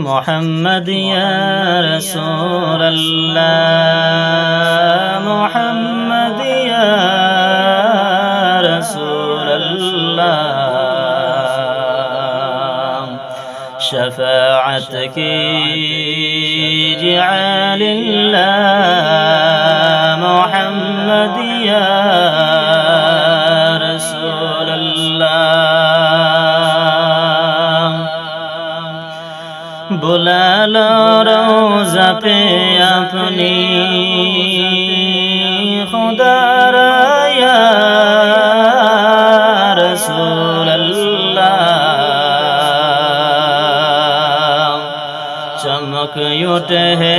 محمد يا رسول الله. محمد يا رسول الله. شفاعتك جعل الله বুলাল রোজা পে আপনি। খুদার চমক উঠে হে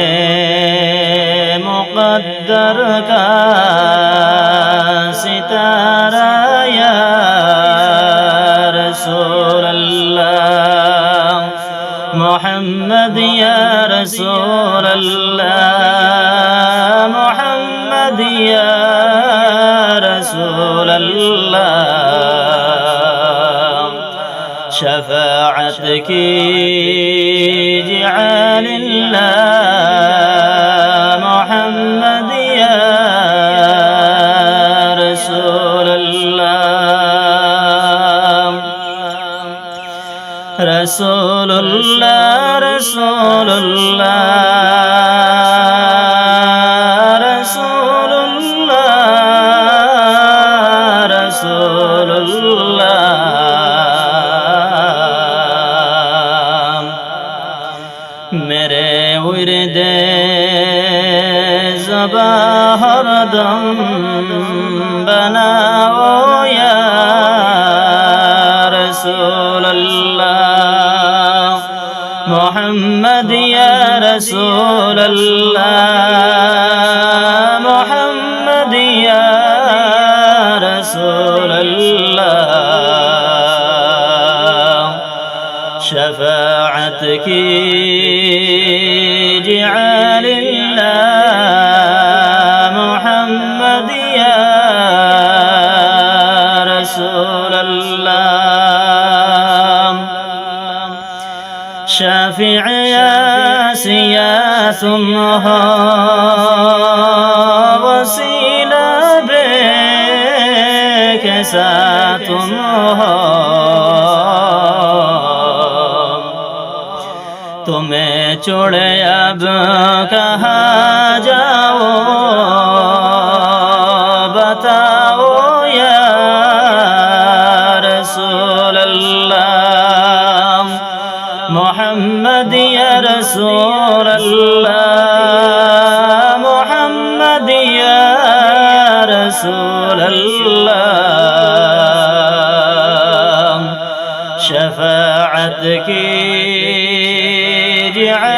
মুকদ্দর কা محمد يا رسول الله. محمد يا رسول الله. شفاعتك جعل الله রসুল্লাহ রসুল্লাহ রসুল্লাহ রসুল্লাহ মেরে উর দে জবা হরদম বনা محمد يا رسول الله محمد يا رسول الله. شفاعتك شافع يا سياس وسيلة بك سات تمہیں چھوڑے اب کا رسول الله. محمد يا رسول الله. شفاعتك جعل